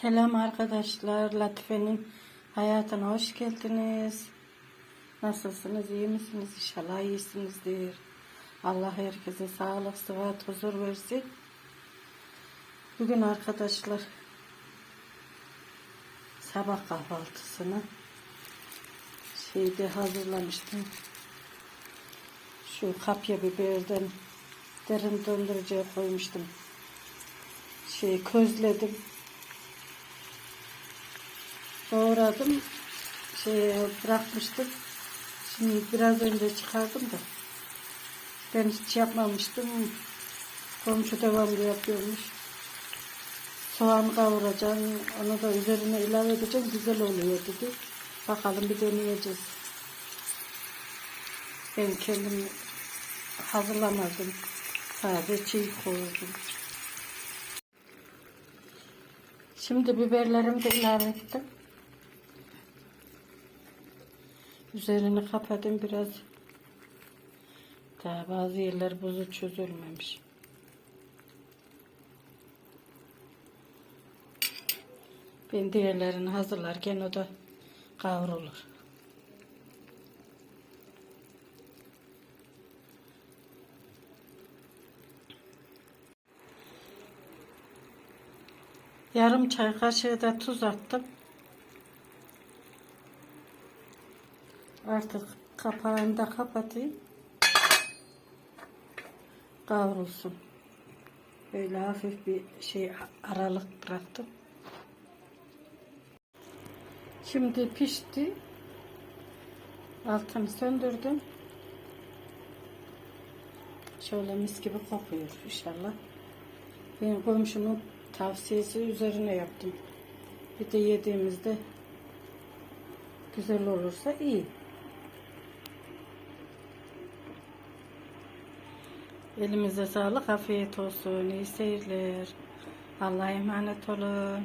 Selam arkadaşlar. Latife'nin hayatına hoş geldiniz. Nasılsınız? iyi misiniz? İnşallah iyisinizdir. Allah herkese sağlık, sıhhat, huzur versin. Bugün arkadaşlar sabah kahvaltısını şeyde hazırlamıştım. Şu kapya biberden derin dondurucuya koymuştum. Şey közledim. Doğradım. Şey bırakmıştım. Şimdi biraz önce çıkardım da. Ben hiç yapmamıştım. Komşu devamlı yapıyormuş. Soğan kavuracağım. Onu da üzerine ilave edeceğim. Güzel oluyor dedi. Bakalım bir deneyeceğiz. Ben kendim hazırlamadım. Sadece çiğ koydum. Şimdi biberlerimi de ilave ettim. Üzerini kapadım biraz. Daha bazı yerler buzu çözülmemiş. Ben diğerlerini hazırlarken o da kavrulur. Yarım çay kaşığı da tuz attım. Artık kapağını da kapatayım. Kavrulsun. Böyle hafif bir şey aralık bıraktım. Şimdi pişti. Altını söndürdüm. Şöyle mis gibi kokuyor inşallah. Benim komşumun tavsiyesi üzerine yaptım. Bir de yediğimizde güzel olursa iyi. Elimize sağlık, afiyet olsun, iyi seyirler. Allah'a emanet olun.